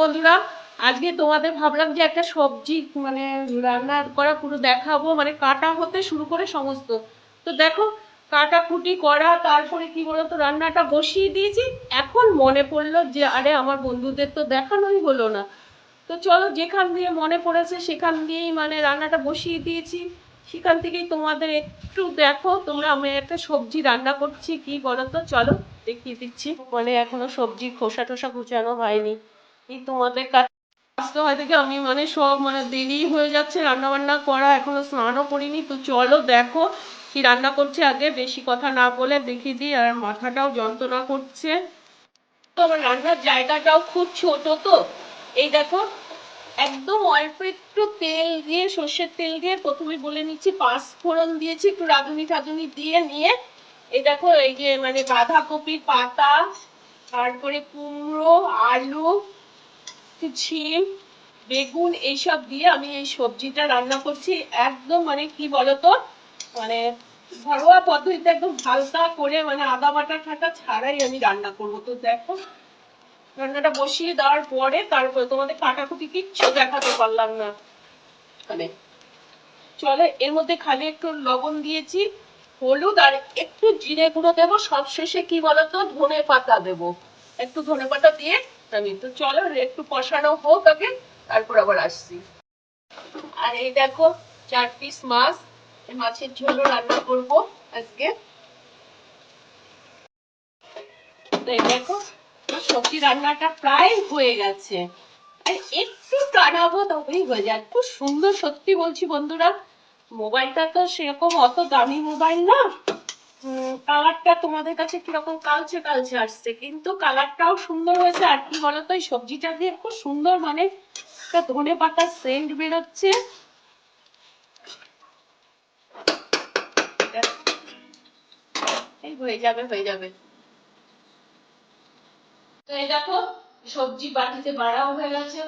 বন্ধুরা আজকে তোমাদের ভাবলাম যে একটা সবজি মানে রান্না করা পুরো দেখাবো মানে কাটা হতে শুরু করে সমস্ত। তো দেখো কাটাকুটি করা, তারপরে কি বলতো, রান্নাটা বসিয়ে দিয়েছি। এখন মনে পড়ল যে, আরে আমার বন্ধুদের তো দেখানোই হলো না। তো চলো, যেখান দিয়ে মনে পড়েছে, সেখান দিয়েই মানে রান্নাটা বসিয়ে দিয়েছি। সেখান থেকেই তোমাদের একটু দেখো, তোমরা আমি একটা সবজি রান্না করছি, কি বলো তো চলো, দেখিয়ে দিচ্ছি। মানে এখনও সবজি খোসা টোসা কুচানো হয়নি। এই তোমাদের কাছে হয় থেকে আমি মানে সব মানে দেরি হয়ে যাচ্ছে রান্না বান্না করা এখনও স্নানও করিনি। তো চলো দেখো কি রান্না করছে আগে, বেশি কথা না বলে দেখিয়ে দিই, আর মাথাটাও যন্ত্রণা করছে। তো আমার রান্নার জায়গাটাও খুব ছোট তো। এই দেখো, একদম অল্প একটু তেল দিয়ে, সর্ষের তেল দিয়ে প্রথমে বলে নিচ্ছি পাঁচ ফোড়ন দিয়েছি, একটু রাঁধুনি টাধুনি দিয়ে নিয়ে। এই দেখো, এই যে মানে বাঁধাকপির পাতা, তারপরে কুমড়ো, আলু ছিম বেগুন এইসব দিয়ে আমি এই সবজিটা রান্না করছি। একদম মানে কি বলতো? মানে ঘরোয়া পদ্ধতিতে একদম হালকা করে মানে আদা বাটা টাটা ছাড়াই আমি রান্না করব। তো দেখো, রান্নাটা বসিয়ে দেওয়ার পরে তারপরে তোমাদের কাটাকুটি কিচ্ছু দেখাতে পারলাম না। মানে চলো, এর মধ্যে খালি একটু লবণ দিয়েছি, হলুদ আর একটু জিরে গুঁড়ো দেবো। সব শেষে কি বলতো? ধনে পাতা দেবো। একটু ধনে পাতা দিয়ে আমি তো চলো, একটু কষানো হোক আগে, তারপর আবার আসছি। আর এই দেখো, চার পিস মাছ। মাছের ঝোলও রান্না করব আজকে। এই দেখো সবজি রান্নাটা প্রায় হয়ে গেছে। আর একটু টানাবো তবেই হয়ে যায় খুব সুন্দর, সত্যি বলছি বন্ধুরা, মোবাইলটা তো সেরকম অত দামি মোবাইল না। কালারটা তোমাদের কাছে কীরকম কালচে কালচে আসছে? কিন্তু কালারটাও সুন্দর হয়েছে, আর কি বলতো, এই সবজিটা দিয়ে খুব সুন্দর মানে একটা ধনে পাতার সেন্ট বেরোচ্ছে। হয়ে যাবে হয়ে যাবে। তো এই দেখো, সবজি বাটিতে বাড়াও হয়ে গেছে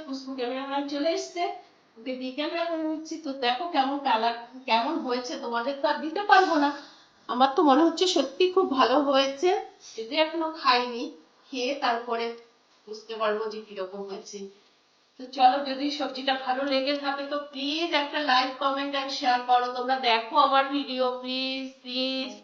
চলে দিয়ে ক্যামেরা তো দেখো কেমন কালার কেমন হয়েছে, তোমাদের তো আর দিতে পারব না। আমার তো মনে হচ্ছে সত্যি খুব ভালো হয়েছে। যদি এখনও খাইনি, খেয়ে তারপরে বুঝতে পারব যে কীরকম হয়েছে। তো চলো, যদি সবজিটা ভালো লেগে থাকে তো প্লিজ একটা লাইক কমেন্ট আর শেয়ার করো। তোমরা দেখো আমার ভিডিও প্লিজ প্লিজ